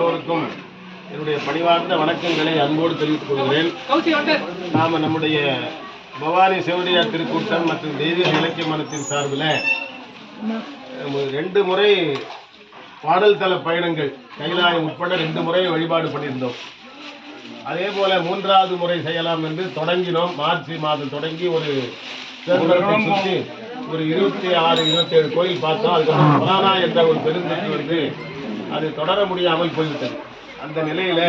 எல்லோருக்கும் என்னுடைய பணிவார்ந்த வணக்கங்களை அன்போடு தெரிவித்துக் கொள்கிறேன். நாம நம்முடைய பவானி செவடியா திருக்கூட்டம் மற்றும் தெய்வீக இலக்கிய மனத்தின் சார்பில் ரெண்டு முறை பாடல் தல பயணங்கள் கைலாயம் உட்பட ரெண்டு முறை வழிபாடு பண்ணியிருந்தோம். அதே போல மூன்றாவது முறை செய்யலாம் என்று தொடங்கினோம். மார்ச் மாதம் தொடங்கி ஒரு ஒரு இருபத்தி ஆறு இருபத்தி ஏழு கோயில் பார்த்தோம். அதுக்கப்புறம் கொரோனா என்ற ஒரு பெருந்தொற்று வந்து அது தொடர முடியாமல் போய்விட்டது. அந்த நிலையில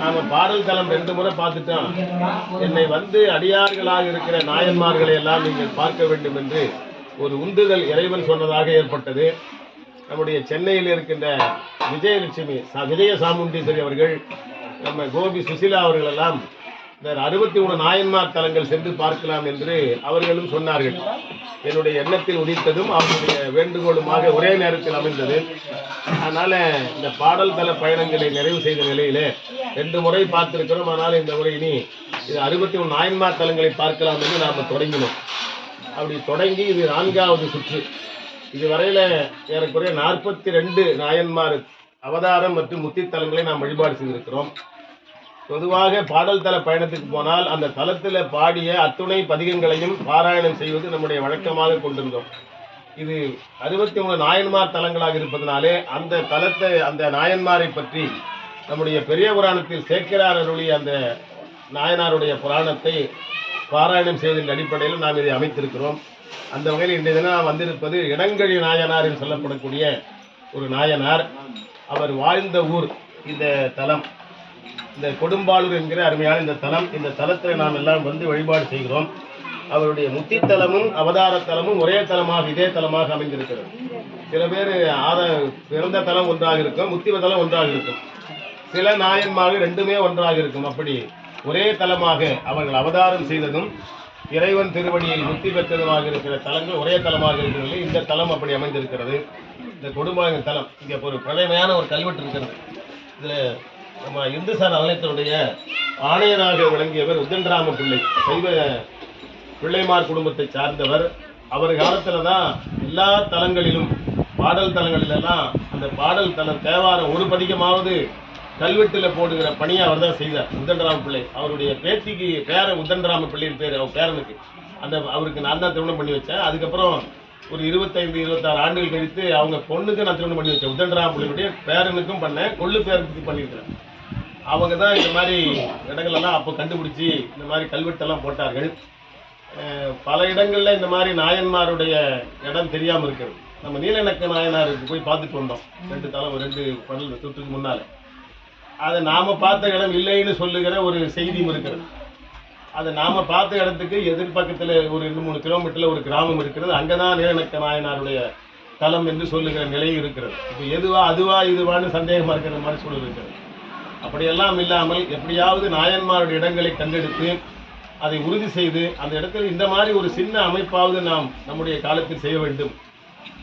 நாம பாடல் தலம் ரெண்டு முறை பார்த்துட்டோம். என்னை வந்து அடியார்களாக இருக்கிற நாயன்மார்களை எல்லாம் நீங்கள் பார்க்க வேண்டும் என்று ஒரு உந்துதல் இறைவன் சொன்னதாக ஏற்பட்டது. நம்முடைய சென்னையில் இருக்கின்ற விஜயலட்சுமி விஜய சாமுண்டீஸ்வரி அவர்கள் நம்ம கோபி சுசிலா அவர்கள் எல்லாம் இந்த அறுபத்தி மூணு நாயன்மார் தலங்கள் சென்று பார்க்கலாம் என்று அவர்களும் சொன்னார்கள். என்னுடைய எண்ணத்தில் உதித்ததும் அவருடைய வேண்டுகோளுமாக ஒரே நேரத்தில் அமைந்தது. அதனால இந்த பாடல் தல பயணங்களை நிறைவு செய்த நிலையில ரெண்டு முறை பார்த்திருக்கிறோம். ஆனால் இந்த முறை இனி இது அறுபத்தி மூணு நாயன்மார் தலங்களை பார்க்கலாம் என்று நாம் தொடங்கினோம். அப்படி தொடங்கி இது நான்காவது சுற்று. இதுவரையில ஏறக்குறைய நாற்பத்தி ரெண்டு நாயன்மார் அவதாரம் மற்றும் முத்தித்தலங்களை நாம் வழிபாடு செய்திருக்கிறோம். பொதுவாக பாடல் தல பயணத்துக்கு போனால் அந்த தலத்தில் பாடிய அத்துணை பதிகங்களையும் பாராயணம் செய்வது நம்முடைய வழக்கமாக கொண்டிருந்தோம். இது அறுபத்தி மூணு நாயன்மார் தலங்களாக இருப்பதனாலே அந்த தலத்தை அந்த நாயன்மாரை பற்றி நம்முடைய பெரிய புராணத்தில் சேக்கிரார் அருளி அந்த நாயனாருடைய புராணத்தை பாராயணம் செய்வதன் அடிப்படையில் நாம் இதை அமைத்திருக்கிறோம். அந்த வகையில் இன்றைய தினம் நாம் வந்திருப்பது இடங்கழி நாயனார் என்று சொல்லப்படக்கூடிய ஒரு நாயனார். அவர் வாழ்ந்த ஊர் இந்த தலம். இந்த கொடும்பாளூர் என்கிற அருமையான இந்த தலம் இந்த தலத்தில் நாம் எல்லாம் வந்து வழிபாடு செய்கிறோம். அவருடைய முத்தித்தலமும் அவதாரத்தலமும் அவதார தலமும் ஒரே தலமாக இதே தலமாக அமைந்திருக்கிறது. சில பேர் ஆத பிறந்த தலம் ஒன்றாக இருக்கும் முத்திவ தலம் ஒன்றாக இருக்கும். சில நாயன்மார்கள் ரெண்டுமே ஒன்றாக இருக்கும். அப்படி ஒரே தலமாக அவர்கள் அவதாரம் செய்ததும் இறைவன் திருவடியில் முத்தி பெற்றதுமாக இருக்கிற தலங்கள் ஒரே தலமாக இருக்கிறது. இந்த தலம் அப்படி அமைந்திருக்கிறது. இந்த கொடும்பாளூர் தலம். இங்கே ஒரு பிரதமையான ஒரு கல்வெட்டு இருக்கிறது. இதில் நம்ம இந்துசார ஆலயத்தினுடைய ஆணையராக விளங்கியவர் உதன்ராம பிள்ளை சைவ பிள்ளைமார் குடும்பத்தை சார்ந்தவர். அவர் காலத்தில் தான் எல்லா தலங்களிலும் பாடல் தலங்களிலெல்லாம் அந்த பாடல் தலம் தேவாரம் ஒரு பதிகமாவது கல்வெட்டில் போடுகிற பணியை அவர் தான் செய்தார் உத்தன்ராம பிள்ளை. அவருடைய பேத்திக்கு பேரன் உதன்ராம பிள்ளையின் பேர் அவர் பேரனுக்கு. அந்த அவருக்கு நான் தான் திருமணம் பண்ணி வச்சேன். அதுக்கப்புறம் ஒரு இருபத்தைந்து இருபத்தாறு ஆண்டுகள் கழித்து அவங்க பொண்ணுக்கு நான் திருமணம் பண்ணி வச்சேன். உத்தன்ராம பிள்ளையுடைய பேரனுக்கும் பண்ணேன் கொள்ளு பேரனுக்கு பண்ணியிருக்கிறேன். அவங்க தான் இந்த மாதிரி இடங்களெல்லாம் அப்போ கண்டுபிடிச்சி இந்த மாதிரி கல்வெட்டெல்லாம் போட்டார்கள். பல இடங்களில் இந்த மாதிரி நாயன்மாருடைய இடம் தெரியாமல் இருக்கிறது. நம்ம நீலநக்க நாயனாருக்கு போய் பார்த்துட்டு வந்தோம். ரெண்டு தலை ரெண்டு படல் சுற்றுக்கு முன்னால். அதை நாம் பார்த்த இடம் இல்லைன்னு சொல்லுகிற ஒரு செய்தியும் இருக்கிறது. அதை நாம் பார்த்த இடத்துக்கு எதிர்பக்கத்தில் ஒரு ரெண்டு மூணு கிலோமீட்டரில் ஒரு கிராமம் இருக்கிறது. அங்கே தான் நீலநக்க நாயனாருடைய தலம் என்று சொல்லுகிற நிலை இருக்கிறது. இப்போ எதுவா அதுவா இதுவான்னு சந்தேகமாக இருக்கிற மாதிரி சூழல் இருக்கிறது. அப்படியெல்லாம் இல்லாமல் எப்படியாவது நாயன்மாருடைய இடங்களை கண்டெடுத்து அதை உறுதி செய்து அந்த இடத்தில் இந்த மாதிரி ஒரு சின்ன அமைப்பாவது நாம் நம்முடைய காலத்தில் செய்ய வேண்டும்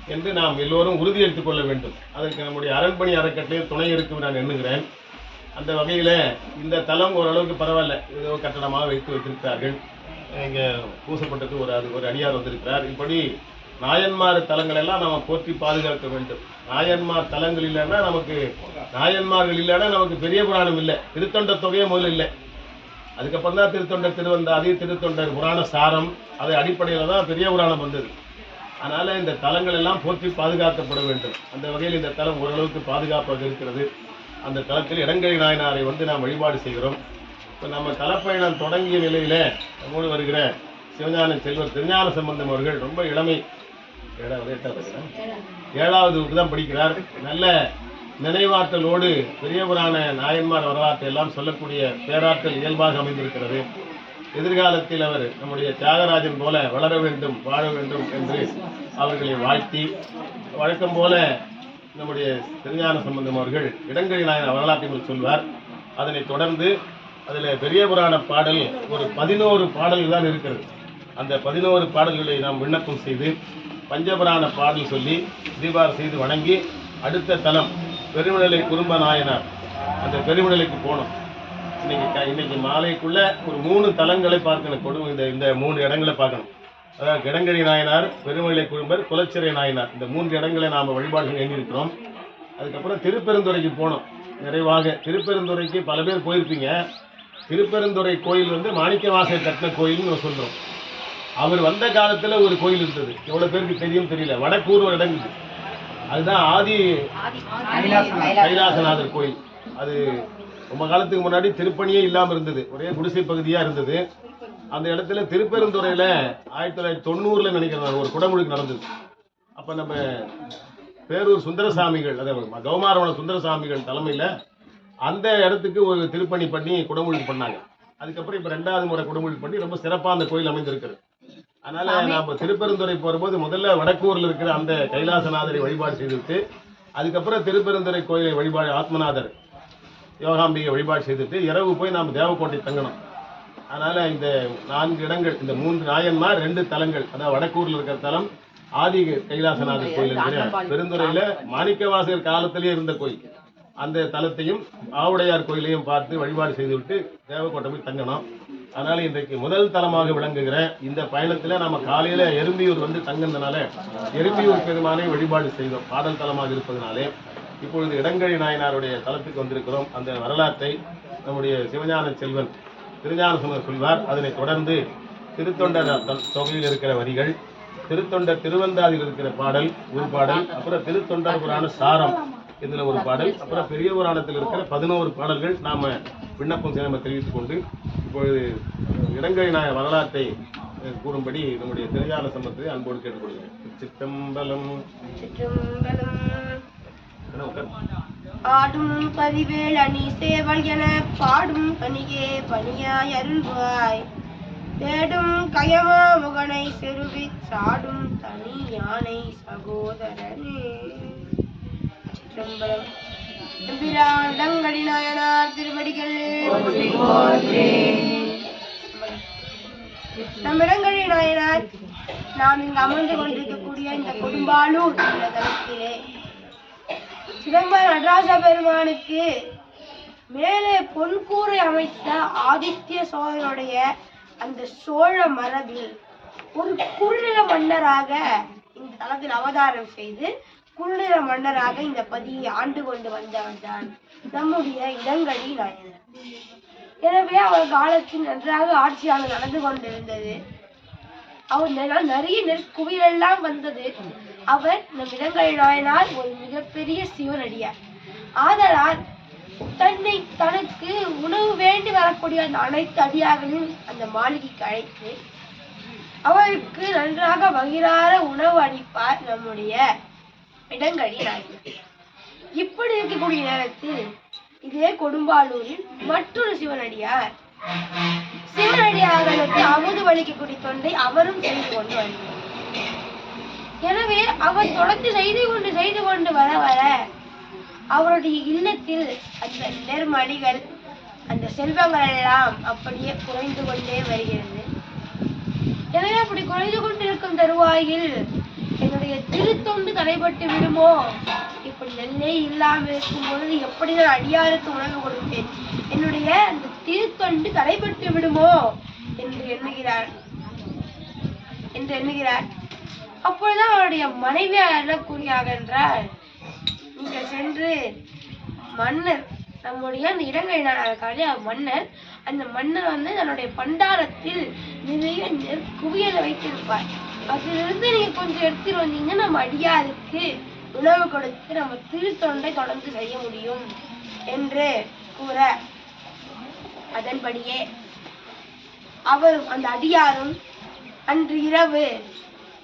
என்று நாம் எல்லோரும் உறுதி எடுத்துக் கொள்ள வேண்டும். அதற்கு நம்முடைய அரண்பணி அறக்கட்டளையில் துணை இருக்கும் நான் எண்ணுகிறேன். அந்த வகையில் இந்த தளம் ஓரளவுக்கு பரவாயில்ல. ஏதோ கட்டணமாக வைத்து வைத்திருக்கிறார்கள். இங்கே பூசப்பட்டது ஒரு அது ஒரு அடியார் வந்திருக்கிறார். இப்படி நாயன்மார் தலங்கள் எல்லாம் நாம் போற்றி பாதுகாக்க வேண்டும். நாயன்மார் தலங்கள் இல்லைன்னா நமக்கு நாயன்மார்கள் இல்லைன்னா நமக்கு பெரிய புராணம் இல்லை. திருத்தொண்ட தொகையே முதல்ல இல்லை. அதுக்கப்புறம் தான் திருத்தொண்டர் திருவந்தாதி திருத்தொண்டர் புராண சாரம் அதை அடிப்படையில் தான் பெரிய புராணம் வந்தது. அதனால் இந்த தலங்கள் எல்லாம் போற்றி பாதுகாக்கப்பட வேண்டும். அந்த வகையில் இந்த தலம் ஓரளவுக்கு பாதுகாப்பாக இருக்கிறது. அந்த தலத்தில் இடங்கை நாயனாரை வந்து நாம் வழிபாடு செய்கிறோம். இப்போ நம்ம தலப்பயணம் தொடங்கிய நிலையில் நம்மோடு வருகிற சிவஞான செல்வர் திருஞான சம்பந்தம் அவர்கள் ரொம்ப இளமை ஏழாவது எட்டாவது தான் படிக்கிறார். நல்ல நினைவாற்றலோடு பெரியவரான நாயன்மார் வரலாற்றை எல்லாம் சொல்லக்கூடிய பேராற்றல் இயல்பாக அமைந்திருக்கிறது. எதிர்காலத்தில் அவர் நம்முடைய தியாகராஜன் போல வளர வேண்டும் வாழ வேண்டும் என்று அவர்களை வாழ்த்தி வழக்கம் போல நம்முடைய திருஞான சம்பந்தம் அவர்கள் இடங்கழி நாயன் வரலாற்றை சொல்வார். அதனைத் தொடர்ந்து அதில் பெரிய புராண பாடல் ஒரு பதினோரு பாடல்கள் தான் இருக்கிறது. அந்த பதினோரு பாடல்களை நாம் விண்ணப்பம் செய்து பஞ்சபுராண பாடல் சொல்லி தீபாரம் செய்து வணங்கி அடுத்த தலம் பெருமிழலை குடும்ப நாயனார் அந்த பெருமிழலைக்கு போனோம். இன்னைக்கு இன்னைக்கு மாலைக்குள்ள ஒரு மூணு தலங்களை பார்க்கணும். கொடு இந்த இந்த மூணு இடங்களை பார்க்கணும். அதாவது கிடங்கரி நாயனார் பெருமலை குடும்பர் குலச்சிறை நாயனார். இந்த மூன்று இடங்களை நாம் வழிபாடுகள் எண்ணியிருக்கிறோம். அதுக்கப்புறம் திருப்பெருந்துறைக்கு போனோம். நிறைவாக திருப்பெருந்துறைக்கு பல பேர் போயிருப்பீங்க. திருப்பெருந்துறை கோயில் வந்து மாணிக்கவாசல் கட்டின கோயில்னு நம்ம சொல்கிறோம் அவர் வந்த காலத்துல ஒரு கோயில் இருந்தது. எவ்வளவு பேருக்கு தெரியும் தெரியல. வடக்கூர் ஒரு இடம் அதுதான் ஆதி கைலாசநாதர் கோயில். அது ரொம்ப காலத்துக்கு முன்னாடி திருப்பணியே இல்லாம இருந்தது. ஒரே குடிசை பகுதியா இருந்தது. அந்த இடத்துல திருப்பெருந்துறையில ஆயிரத்தி தொள்ளாயிரத்தி தொண்ணூறுல நினைக்கிறேன் ஒரு குடமுழுக்கு நடந்தது. அப்ப நம்ம பேரூர் சுந்தரசாமிகள் அதாவது கௌமாரவன சுந்தரசாமிகள் தலைமையில அந்த இடத்துக்கு ஒரு திருப்பணி பண்ணி குடமுழுக்கு பண்ணாங்க. அதுக்கப்புறம் இப்ப ரெண்டாவது முறை குடமுழுக்கு பண்ணி ரொம்ப சிறப்பா அந்த கோயில் அமைந்திருக்கிறது. அதனால நாம திருப்பெருந்துறை போகும்போது முதல்ல வடக்கூர்ல இருக்கிற அந்த கைலாசநாதரை வழிபாடு செய்துவிட்டு அதுக்கப்புறம் திருப்பெருந்துறை கோயிலை வழிபாடு ஆத்மநாதர் யோகாம்பிகை வழிபாடு செய்துட்டு இரவு போய் நாம் தேவக்கோட்டை தங்கணும். அதனால இந்த நான்கு இடங்கள் இந்த மூன்று நாயன்மார் ரெண்டு தலங்கள் அதாவது வடக்கூர்ல இருக்கிற தலம் ஆதி கைலாசநாதர் கோயில் இருக்கிற பெருந்துறையில மாணிக்கவாசகர் காலத்திலே இருந்த கோயில். அந்த தலத்தையும் ஆவுடையார் கோயிலையும் பார்த்து வழிபாடு செய்துவிட்டு தேவக்கோட்டை போய் தங்கணும். அதனால இன்றைக்கு முதல் தலமாக விளங்குகிற இந்த பயணத்துல நாம காலையில எறும்பியூர் வந்து தங்கினதுனால எறும்பியூர் பெருமானை வழிபாடு செய்தோம். பாடல் தலமாக இருப்பதனாலே. இப்பொழுது இடங்கழி நாயனாருடைய தலத்துக்கு வந்திருக்கிறோம். அந்த வரலாற்றை நம்முடைய சிவஞான செல்வன் திருஞான சொல்வார். அதனை தொடர்ந்து திருத்தொண்டர் த- தொகையில் இருக்கிற வரிகள் திருத்தொண்டர் திருவந்தாதியில் இருக்கிற பாடல் ஒரு பாடல் அப்புறம் திருத்தொண்டர் புராண சாரம் இதுல ஒரு பாடல் அப்புறம் பெரிய புராணத்தில் இருக்கிற பதினோரு பாடல்கள் நாம விண்ணப்பம் செய்ய நம்ம தெரிவித்துக் கொண்டு இப்பொழுது இடங்கழி நாய வரலாற்றை கூறும்படி நம்முடைய திருஞான சம்பத்தை அன்போடு கேட்டுக்கொள்கிறேன் சித்தம்பலம் சிற்றம்பலம். ஆடும் பதிவேல் அணி சேவல் என பாடும் பணியே பணியாய் அருள்வாய். தேடும் கயமா முகனை செருவி சாடும் தனி யானை சகோதரனே. சிற்றம்பலம். எம்பிராண்டங்கடி நாயனார் திருவடிகள். நம்மிடங்களி நாயனார் நாம் இங்கு அமர்ந்து கொண்டிருக்கக்கூடிய இந்த கொடும்பாலூர் என்ற தலத்திலே. சிதம்பர நடராஜ பெருமானுக்கு மேலே பொன்கூரை அமைத்த ஆதித்ய சோழனுடைய அந்த சோழ மரபில் ஒரு குறுநில மன்னராக இந்த தளத்தில் அவதாரம் செய்து குறுநில மன்னராக இந்த பதியை ஆண்டு கொண்டு வந்தவன் தான் நம்முடைய இடங்களில் நாயனர் எனவே அவர் காலத்தில் நன்றாக ஆட்சியாளர் நடந்து கொண்டிருந்தது. அவர் நிறைய நெற்குவிலெல்லாம் வந்தது. அவர் நம் இடங்களை நாயனால் ஒரு மிகப்பெரிய சிவனடியார் ஆதலால் தன்னை தனக்கு உணவு வேண்டி வரக்கூடிய அந்த அனைத்து அடியார்களையும் அந்த மாளிகைக்கு அழைத்து அவருக்கு நன்றாக வகிரார உணவு அளிப்பார் நம்முடைய இடங்கடி இப்படி இருக்கக்கூடிய நேரத்தில் இதே கொடும்பாலூரில் மற்றொரு சிவனடியார். சிவனடியார்களுக்கு அமுது வலிக்கக்கூடிய தொண்டை அவரும் செய்து கொண்டு வருகிறார் எனவே அவர் தொடர்ந்து செய்து கொண்டு செய்து கொண்டு வர வர அவருடைய இல்லத்தில் அந்த நெற்மணிகள் அந்த செல்வங்கள் எல்லாம் அப்படியே குறைந்து கொண்டே வருகிறது. எனவே அப்படி குறைந்து கொண்டிருக்கும் தருவாயில் என்னுடைய திருத்தொண்டு தடைபட்டு விடுமோ? இப்படி நெல்லே இல்லாமல் இருக்கும் பொழுது எப்படி நான் அடியாருக்கு உணவு கொடுப்பேன்? என்னுடைய அந்த திருத்தொண்டு தடைபட்டு விடுமோ? என்று எண்ணுகிறார். என்று எண்ணுகிறார். அப்பொழுது அவருடைய மனைவியார் என்ன கூறியாக என்றால் நீங்கள் சென்று மன்னர் நம்முடைய அந்த இடங்கை இருக்காரு மன்னர் அந்த மன்னர் வந்து தன்னுடைய பண்டாரத்தில் நிறைய நெற் குவியலை வைத்திருப்பார். அதிலிருந்து நீங்க கொஞ்சம் எடுத்துட்டு வந்தீங்கன்னா நம்ம அடியாருக்கு உணவு கொடுத்து நம்ம திருத்தொண்டை தொடர்ந்து செய்ய முடியும் என்று கூற அதன்படியே அவரும் அந்த அடியாரும் அன்று இரவு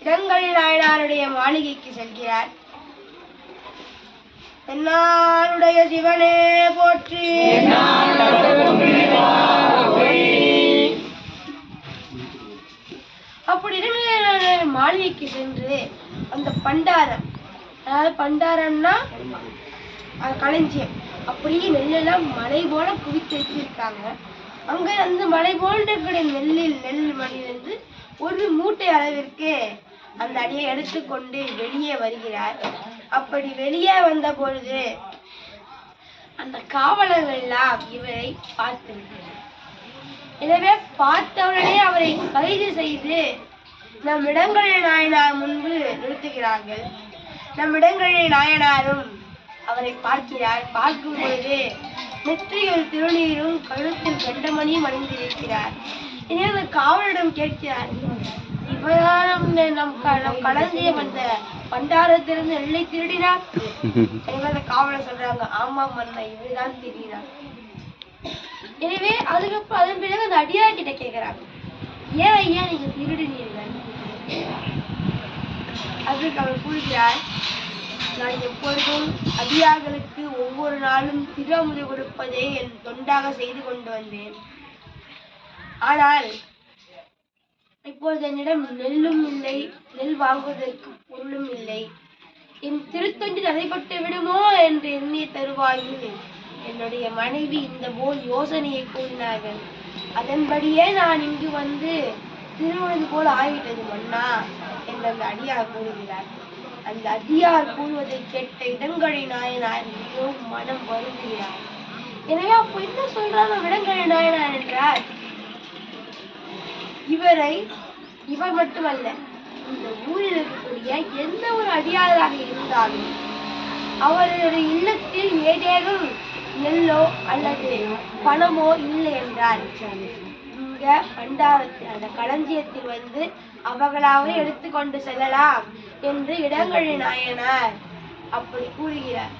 இடங்களில் நாயனாருடைய மாளிகைக்கு செல்கிறார். என்னாருடைய சிவனே போற்றி. அப்படி மாளிகைக்கு சென்று அந்த பண்டாரம். அதாவது பண்டாரம்னா அது களஞ்சியம். அப்படியே நெல்லெல்லாம் மலை போல குவித்து வச்சிருக்காங்க. அங்க அந்த மலை போன்ற நெல்லில் நெல் மணியிலிருந்து ஒரு மூட்டை அளவிற்கு அந்த அடியை எடுத்துக்கொண்டு வெளியே வருகிறார். அப்படி வெளியே வந்த பொழுது அந்த காவலர்கள் எல்லாம் இவரை பார்த்து எனவே பார்த்தவுடனே அவரை கைது செய்து நம் இடங்களில் நாயனார் முன்பு நிறுத்துகிறார்கள். நம் இடங்களில் நாயனாரும் அவரை பார்க்கிறார். பார்க்கும் பொழுது நெற்றியில் திருநீரும் கழுத்தில் கண்டமணியும் அணிந்திருக்கிறார். எனவே அந்த கேட்கிறார் இவராலும் நம் நம் க- நம் களஞ்சியம் அந்த பண்டாரத்திலிருந்து எல்லை திருடினார்? எனவே காவலர் சொல்றாங்க ஆமா மன்னா இவர்தான் திருடினார். எனவே அதுக்கப்புறம் அதன் பிறகு அந்த அடியார் கிட்ட கேட்கிறாங்க ஏன் ஐயா நீங்க திருடினீர்கள்? அதுக்கு கூறுகிறார் நான் எப்பொழுதும் அடியார்களுக்கு ஒவ்வொரு நாளும் திருமுறை கொடுப்பதே என் தொண்டாக செய்து கொண்டு வந்தேன். ஆனால் இப்பொழுது என்னிடம் நெல்லும் இல்லை நெல் வாங்குவதற்கு பொருளும் இல்லை. என் திருத்தொண்டு நடைபெற்று விடுமோ என்று எண்ணிய தருவாயில் என்னுடைய மனைவி இந்த போல் யோசனையை கூறினார்கள். அதன்படியே நான் இங்கு வந்து திருமணது போல் ஆகிவிட்டது மன்னா என்று அந்த அடியார் கூறுகிறார். அந்த அடியார் கூறுவதை கேட்ட இடங்கழி நாயனார் மிகவும் மனம் வருந்துகிறார். எனவே அப்போ என்ன சொல்றாங்க இடங்கழி நாயனார் என்றார்? இவரை இவர் மட்டுமல்ல இந்த ஊரில் இருக்கக்கூடிய எந்த ஒரு அடியாராக இருந்தாலும் அவருடைய இல்லத்தில் ஏதேனும் நெல்லோ அல்லது பணமோ இல்லை என்றால் பண்டாரத்தில் அந்த களஞ்சியத்தில் வந்து அவர்களாக எடுத்துக்கொண்டு செல்லலாம் என்று இடங்கழி நாயனார் அப்படி கூறுகிறார்.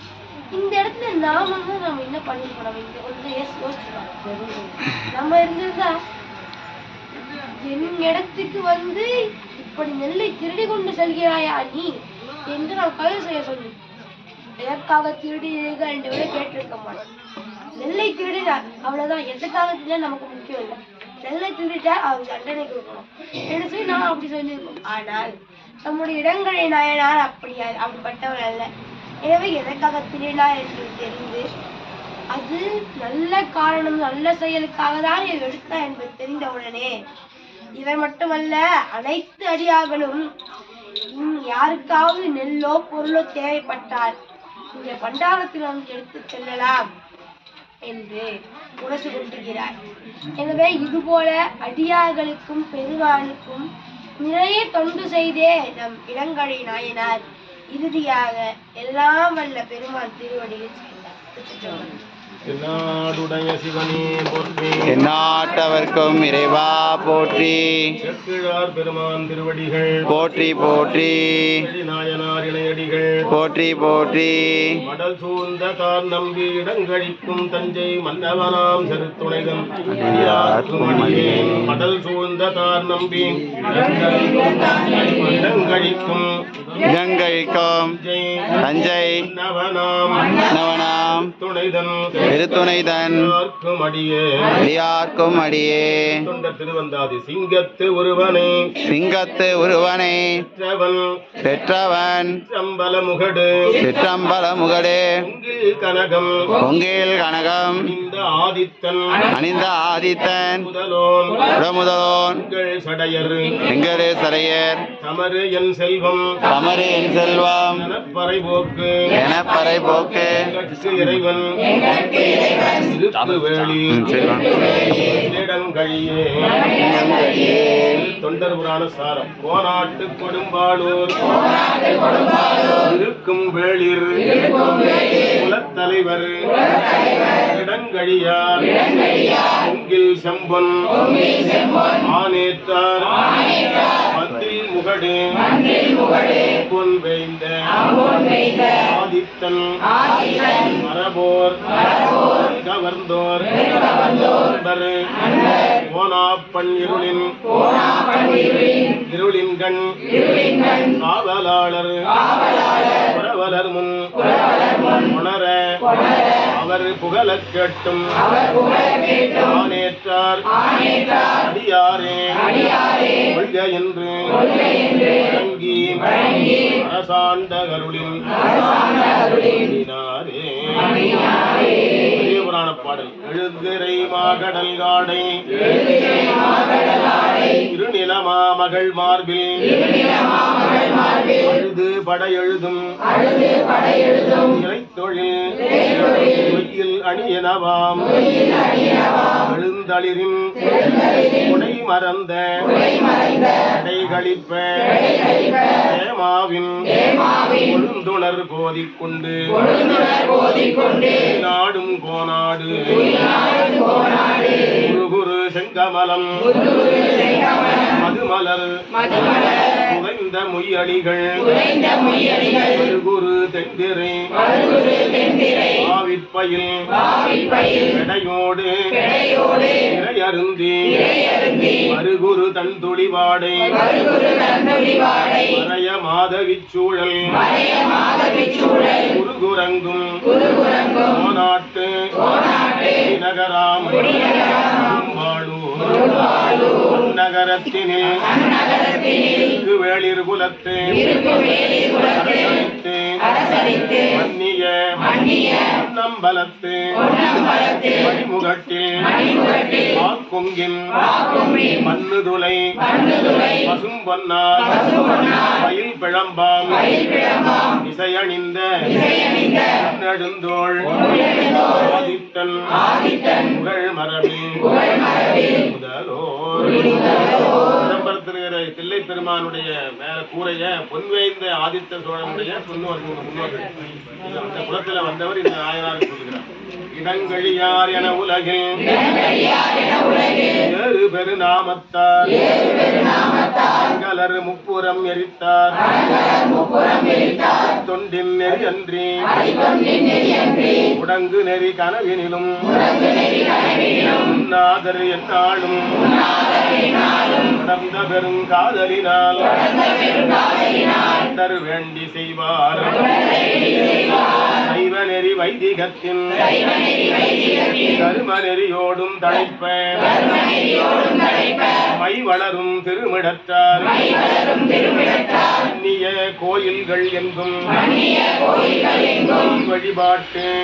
இந்த இடத்துல நாம வந்து நம்ம என்ன பண்ணிருக்கோம் நம்ம இந்த கொஞ்சம் யோசி- நம்ம இருந்திருந்தா என் இடத்துக்கு வந்து இப்படி நெல்லை திருடி கொண்டு செல்கிறாயா நீ என்று நான் கைது செய்ய சொல்லி எதற்காக திருடினீர்கள் என்று கூட கேட்டிருக்க மாட்டேன் நெல்லை திருடினார் அவ்வளவுதான். எதுக்காக காலத்துல நமக்கு முக்கியம் இல்லை. செல்லை திருடிட்டார் அவர் தண்டனை கொடுக்கணும். என்று சொல்லி நான் அப்படி சொல்லியிருக்கோம். ஆனால் நம்முடைய இடங்களை நாயனார் அப்படி அப்படிப்பட்டவர் அல்ல. எனவே எதற்காக திருடா என்று தெரிந்து அது நல்ல காரணம் நல்ல செயலுக்காக தான் இவர் எடுத்தார் என்பது தெரிந்தவுடனே இவர் மட்டுமல்ல அனைத்து அடியார்களும் யாருக்காவது நெல்லோ பொருளோ தேவைப்பட்டால் இந்த பண்டாரத்தில் வந்து எடுத்து செல்லலாம். என்று உணர்ச்சி கொண்டிருக்கிறார் எனவே இதுபோல அடியார்களுக்கும் பெருமானுக்கும் நிறைய தொண்டு செய்தே நம் இடங்கழி நாயனார் இறுதியாக எல்லாம் வல்ல பெருமான் திருவடியில் சேர்ந்தார் என்னாடுடைய சிவனே போற்றி. எந்நாட்டவர்க்கும் இறைவா போற்றி. செக்கிழார் பெருமான் திருவடிகள். போற்றி போற்றி. நாயனார் இணையடிகள். போற்றி போற்றி. மடல் சூழ்ந்த தார் நம்பி இடங்கழிக்கும் தஞ்சை மன்னவனாம் அடியேன். மடல் சூழ்ந்த தார் நம்பி இடங்கழிக்கும் இடங்கழிக்கும். தஞ்சை நவனாம் துணைதன் திருத்துணைதன் அடியார்க்கும் அடியே. திருவந்தாதி சிங்கத்து ஒருவனை. சிங்கத்து உருவனை பெற்றவன். பெற்றவன். சம்பல முகடு சிற்றம்பல முகடே கனகம். பொங்கில் கனகம். அணிந்த ஆதித்தன். முதலோன் சடையர் எங்களே சரையர் தமறு என் செல்வம். தமறு என் செல்வம். பறை போக்கு எனப்பறை போக்கு இறைவன். இருக்கு வேலி ம், செல்வம். இடங்கழியே தொண்டர் புராண சாரம். கோனாட்டு கொடும்பாளூர். இருக்கும் வேளிர். குலத்தலைவர். இடங்கழியார் பொங்கில் செம்பொன் ஆனேற்றார் மந்தில் முகடு பொன் வேய்ந்த ஆதித்தன் மரபோர் கவர்ந்தோர் அன்பர் ஓனாப்பண் இருளின் இருளின் கண் காவலாளர் புரவலர் முன் உணர அவர் புகழக் கேட்டும். ஆனேற்றார். அடியாரே. கொள்க என்று. வழங்கி. அரசாண்ட கருளின் புராண பாடல். எழுதிரை மாகடல் காடை. திருநிலமா மகள் மார்பில். அழுது படை எழுதும் இறை தொழில் அணியனவாம். எழுந்தளிரின் உடை மறந்த கடைகளிப்ப ஏமாவின் கொழுந்துணர் போதிக்கொண்டு நாடும் குரு செங்கமலம். மதுமலர். புகைந்த மொய்யடிகள். குரு தென்திரை. ஆவிற்பயில் எடையோடு இறையருந்தி. மறுகுரு தன் துளிவாடை மறைய மாதவிச் சூழல் குருகுரங்கும் கோநாட்டு நகராம் வாழூர் நகரத்தினில் வேளிர் குலத்து மன்னிய நம்பலத்து மணிமுகட்டில் ஆக்குங்கின் மண்ணுதுளை. பசும் பொன்னார். மயில் பிழம்பாம். இசையணிந்த. நெடுந்தோள் ஆதித்தன். புகழ் மரபில் முதலோர். சிதம்பரத்திருக்கிற தில்லை பெருமானுடைய மேல கூரைய பொன்வேய்ந்த ஆதித்த சோழனுடைய முன்னோர் முன்னோர்கள் அந்த குலத்துல வந்தவர் இந்த நாயனார் சொல்கிறார். இடங்கழியார் என உலகில் ஏறு பெருநாமத்தார் மங்களர் முப்புறம் எரித்தார் தொண்டின் நெறி அன்றி. உடங்கு நெறி கனவினிலும். நாதர் என்னாலும். நடந்த பெரும் காதலினால். அண்டர் வேண்டி செய்வார். சைவ நெறி வைதிகத்தின். கரும நெறியோடும் தழைப்ப மை வளரும் திருமிடத்தார் கோயில்கள் எங்கும். வழிபாட்டு.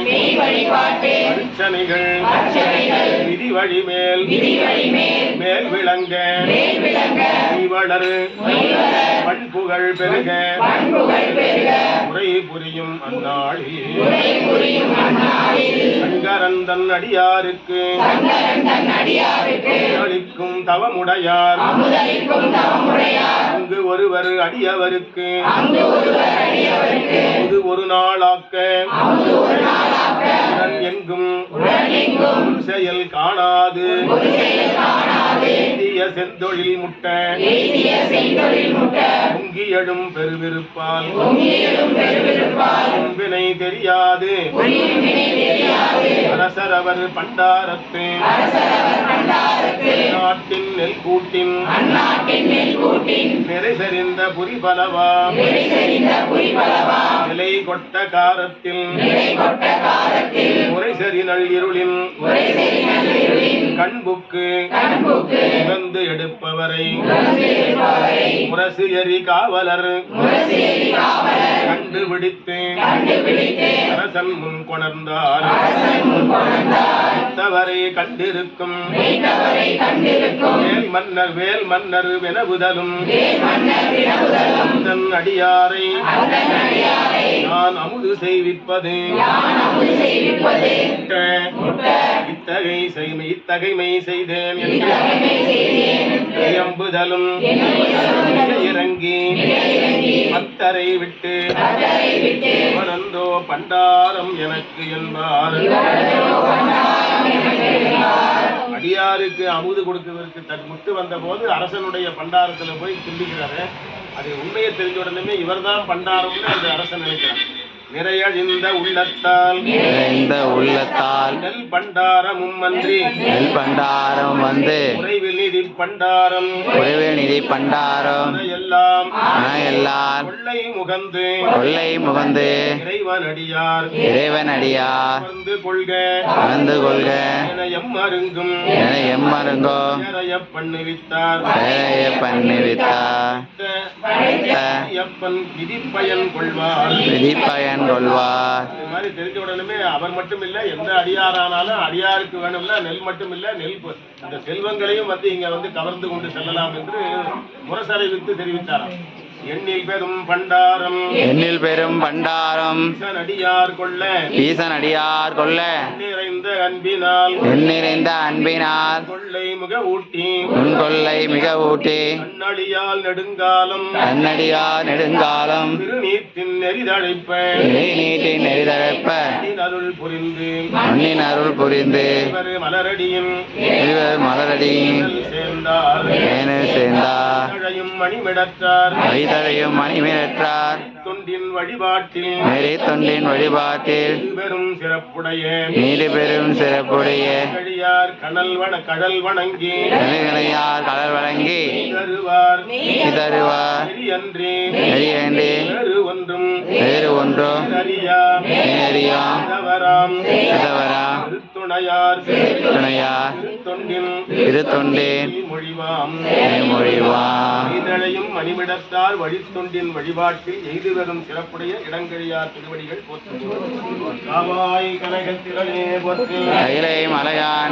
அர்ச்சனைகள். விதி வழிமேல். மேல் விளங்க. வளர். பண்புகள் பெருக. முறை புரியும் அந்நாளில். சங்கரந்தன் அடியாருக்கு. அளிக்கும் தவமுடையார். அங்கு ஒருவர் அடியவருக்கு. இது ஒரு நாளாக்க. உடன் எங்கும். செயல் காணாது. இந்திய செந்தொழில் முட்ட. பொங்கி எழும் பெருவிருப்பால். முன்பினை தெரியாது. அரசரவர் பண்டாரத்து. நாட்டின் நெல் கூட்டின். நிறை புரிபலவா நிலை கொட்ட காரத்தில். முறை செறி நள்ளிருளின். கண்புக்கு. உகந்து எடுப்பவரை. முரசு எரி காவலர். கண்டுபிடித்து அரசன் முன் கொணர்ந்தார். தவறை கண்டிருக்கும். வேல் மன்னர் வேல் மன்னர் வினவுதலும். தன் அடியாரை. நான் அமுது செய்விப்பது. இத்தகை செய்மை இத்தகைமை செய்தேன். என்று எம்புதலும் இறங்கி பத்தரை விட்டு. அவனன்றோ பண்டாரம் எனக்கு என்பார். அடியாருக்கு அமுது கொடுத்ததற்கு தன் முட்டு வந்த போது அரசனுடைய பண்டாரத்துல போய் துண்டிக்கிறாரு அது உண்மையை தெரிஞ்ச உடனே இவர்தான் பண்டாரம்னு அந்த அரசன் நினைக்கிறார் நிறையழிந்த உள்ளத்தால் நிறைந்த உள்ளத்தால் நெல் பண்டாரமும் அன்றி நெல் பண்டாரம் வந்து குறைவில் நிதி பண்டாரம் குறைவு நிதி பண்டாரம் எல்லாம் எல்லாம் கொள்ளை முகந்து கொள்ளை முகந்து இறைவனடியார் இறைவனடியார் வந்து கொள்க கலந்து கொள்க என என எம்மருங்கோ பேரைய பண்ணுவித்தார் பேரைய பண்ணிவித்தார் ஐயப்பன் விதிப்பயன் கொள்வார் விதிப்பயன் கொள்வார். இது மாதிரி தெரிஞ்ச உடனே அவர் மட்டும் இல்ல எந்த அடியாரானாலும் அடியாருக்கு வேணும்னா நெல் மட்டும் இல்ல நெல் இந்த செல்வங்களையும் வந்து இங்க வந்து கவர்ந்து கொண்டு செல்லலாம் என்று முரசரை வித்து தெரிவித்தாராம். எண்ணில் பெரும் பண்டாரம். எண்ணில் பெரும் பண்டாரம். ஈசன் அடியார் கொள்ள. ஈசன் அடியார் கொள்ள. நிறைந்த அன்பினால் என் நிறைந்த அன்பினால் கொள்ளை முக ஊட்டி. உன் கொள்ளை மிக ஊட்டி. கண்ணடியால் நெடுங்காலம். கண்ணடியார் நெடுங்காலம். திருநீற்றின் நெறிதழைப்ப நீட்டின் நெறிதழைப்ப. அருள் புரிந்து. மண்ணின் அருள் புரிந்து. இவர் மலரடியும். இவர் மலரடியின் சேர்ந்தார். சேர்ந்தார். மழையும் மணிமிடத்தார் வைதலையும் மணிமிரற்றார் தொண்டின் வழிபாட்டில். நெறி தொண்டின் வழிபாட்டில். பெரும் சிறப்புடைய நீடு பெரும் சிறப்புடைய கனல் வன கடல் வணங்கி கடல் வழங்கி தருவார். நெறியன்றி. நெறியேண்டி வேறு ஒன்றும் வேறு துணையார் திரு தொண்டேன் மொழிவாம். இதழையும் மணிமிடத்தார் வழித்தொண்டின் வழிபாட்டில் எய்து வரும் சிறப்புடைய இடங்கழியார் திருவடிகள் போற்று காவாய் கனகத்திரளே போற்று. கைலை மலையானே